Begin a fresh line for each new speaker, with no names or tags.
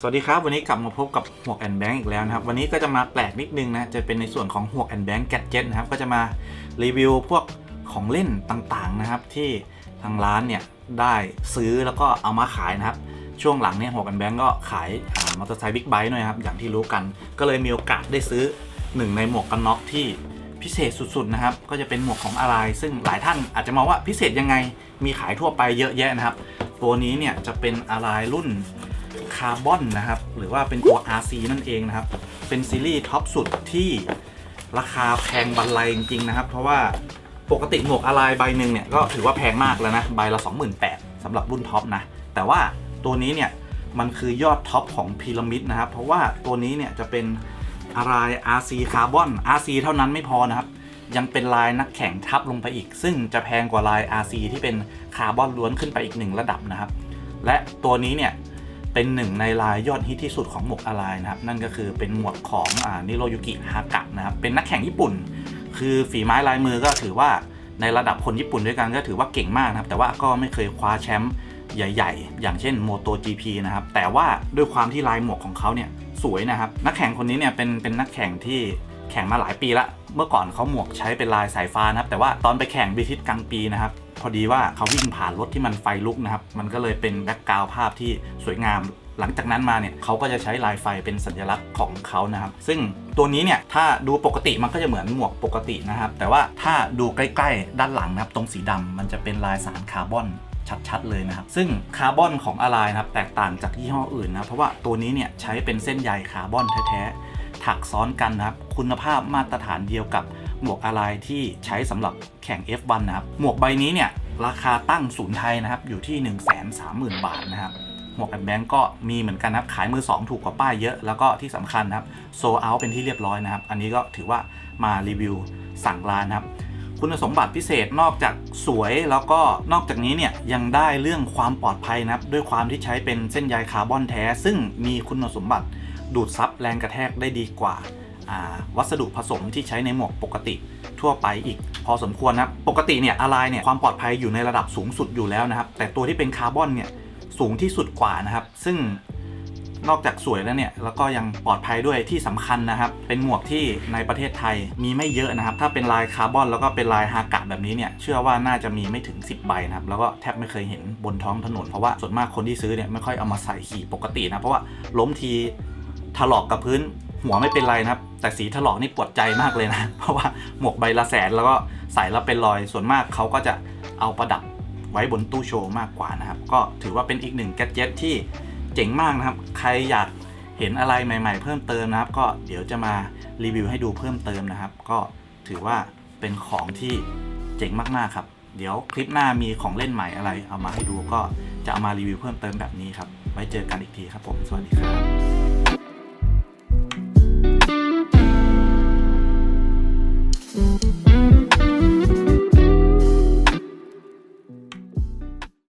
สวัสดีครับ วันนี้กลับมาพบกับหวกแอนแบงค์อีกแล้วนะครับ วันนี้ก็จะมาแปลกนิดนึงนะ จะเป็นในส่วนของหวกแอนแบงค์แกดเจ็ตนะครับ ก็จะมารีวิวพวกของเล่นต่างๆนะครับ ที่ทางร้านเนี่ยได้ซื้อแล้วก็เอามาขายนะครับ ช่วงหลังเนี่ยหวกแอนแบงค์ก็ขายมอเตอร์ไซค์บิ๊กไบค์หน่อยครับ อย่างที่รู้กัน ก็เลยมีโอกาสได้ซื้อหนึ่งในหมวกกันน็อกที่พิเศษสุดๆนะครับ ก็จะเป็นหมวกของอะไร ซึ่งหลายท่านอาจจะมองว่าพิเศษยังไง มีขายทั่วไปเยอะแยะนะครับ ตัวนี้เนี่ยจะเป็นอะไรรุ่น คาร์บอนนะครับ หรือว่าเป็นตัว RC นั่นเองนะครับ เป็นซีรีส์ท็อปสุดที่ราคาแพงบรรลัยจริงๆนะครับ เพราะว่าปกติหมวกอะไรใบหนึ่งเนี่ยก็ถือว่าแพงมากแล้วนะ ใบละ 28,000สำหรับรุ่นท็อปนะ แต่ว่าตัวนี้เนี่ยมันคือยอดท็อปของพีระมิดนะครับ เพราะว่าตัวนี้เนี่ยจะเป็นอะไร RC คาร์บอน RC เท่านั้นไม่พอนะครับ ยังเป็นลายนักแข่งทับลงไปอีก ซึ่งจะแพงกว่าลาย RC ที่เป็นคาร์บอนล้วนขึ้นไปอีกหนึ่งระดับนะครับ และตัวนี้เนี่ย เป็นหนึ่งในลายยอดฮิตที่สุดของหมวกอะไรนะครับ นั่นก็คือเป็นหมวกของอนิโรยุกิฮากะนะครับ เป็นนักแข่งญี่ปุ่น คือฝีไม้ลายมือก็ถือว่าในระดับคนญี่ปุ่นด้วยกันก็ถือว่าเก่งมากนะครับ แต่ว่าก็ไม่เคยคว้าแชมป์ใหญ่ ๆ อย่างเช่น Moto GP นะครับ แต่ว่าด้วยความที่ลายหมวกของเขาเนี่ยสวยนะครับ นักแข่งคนนี้เนี่ยเป็นเป็นนักแข่งที่ แข่งมาหลายปีละ เมื่อก่อนเขาหมวกใช้เป็นลายสายฟ้านะครับ แต่ว่าตอนไปแข่งบิทิตกลางปีนะครับ พอดีว่าเขาวิ่งผ่านรถที่มันไฟลุกนะครับ มันก็เลยเป็นแบ็กกราวภาพที่สวยงามหลังจากนั้นมาเนี่ยเขาก็จะใช้ลายไฟเป็นสัญลักษณ์ของเขานะครับ ซึ่งตัวนี้เนี่ยถ้าดูปกติมันก็จะเหมือนหมวกปกตินะครับ แต่ว่าถ้าดูใกล้ๆ ด้านหลังนะครับ ตรงสีดำมันจะเป็นลายสารคาร์บอนชัดๆเลยนะครับ ซึ่งคาร์บอนของอะไรนะครับแตกต่างจากยี่ห้ออื่นนะ เพราะว่าตัวนี้เนี่ยใช้เป็นเส้นใยคาร์บอนแท้ๆ ถักซ้อนกันนะครับ คุณภาพมาตรฐานเดียวกับหมวกอะไรที่ใช้สำหรับแข่ง F1 นะครับ หมวกใบนี้เนี่ยราคาตั้งศูนย์ไทยนะครับ อยู่ที่ 1 3 0 0 0 0 บาทนะครับหมวกแอนแบงก็มีเหมือนกันนะครับขายมือ 2 ถูกกว่าป้ายเยอะ แล้วก็ที่สำคัญนะครับโซเอาเป็นที่เรียบร้อยนะครับ อันนี้ก็ถือว่ามารีวิวสั่งร้านนะครับ คุณสมบัติพิเศษนอกจากสวยแล้วก็นอกจากนี้เนี่ยยังได้เรื่องความปลอดภัยนะครับด้วยความที่ใช้เป็นเส้นใยคาร์บอนแท้ ซึ่งมีคุณสมบัติดูดซับแรงกระแทกได้ดีกว่าวัสดุผสมที่ใช้ในหมวกปกติทั่วไปอีก พอสมควรนะครับปกติเนี่ยอะไรเนี่ยความปลอดภัยอยู่ในระดับสูงสุดอยู่แล้วนะครับ แต่ตัวที่เป็นคาร์บอนเนี่ยสูงที่สุดกว่านะครับ ซึ่ง นอกจากสวยแล้วเนี่ย แล้วก็ยังปลอดภัยด้วยที่สำคัญนะครับ เป็นหมวกที่ในประเทศไทยมีไม่เยอะนะครับ ถ้าเป็นลายคาร์บอนแล้วก็เป็นลายฮากะแบบนี้เนี่ย เชื่อว่าน่าจะมีไม่ถึง 10 ใบนะครับ แล้วก็แทบไม่เคยเห็นบนท้องถนน เพราะว่าส่วนมากคนที่ซื้อเนี่ยไม่ค่อยเอามาใส่ขี่ปกตินะ เพราะว่าล้มทีถลอกกับพื้นหัวไม่เป็นไรนะครับ แต่สีถลอกนี่ปวดใจมากเลยนะ เพราะว่าหมวกใบละแสนแล้วก็ใส่แล้วเป็นรอย ส่วนมากเขาก็จะเอาประดับไว้บนตู้โชว์มากกว่านะครับ ก็ถือว่าเป็นอีกหนึ่งแกดเจ็ตที่ เจ๋งมากนะครับ ใครอยากเห็นอะไรใหม่ ๆ เพิ่มเติมนะครับ ก็เดี๋ยวจะมารีวิวให้ดูเพิ่มเติมนะครับ ก็ถือว่าเป็นของที่เจ๋งมากๆครับ เดี๋ยวคลิปหน้ามีของเล่นใหม่อะไร เอามาให้ดูก็จะเอามารีวิวเพิ่มเติมแบบนี้ครับ ไว้เจอกันอีกทีครับผม สวัสดีครับ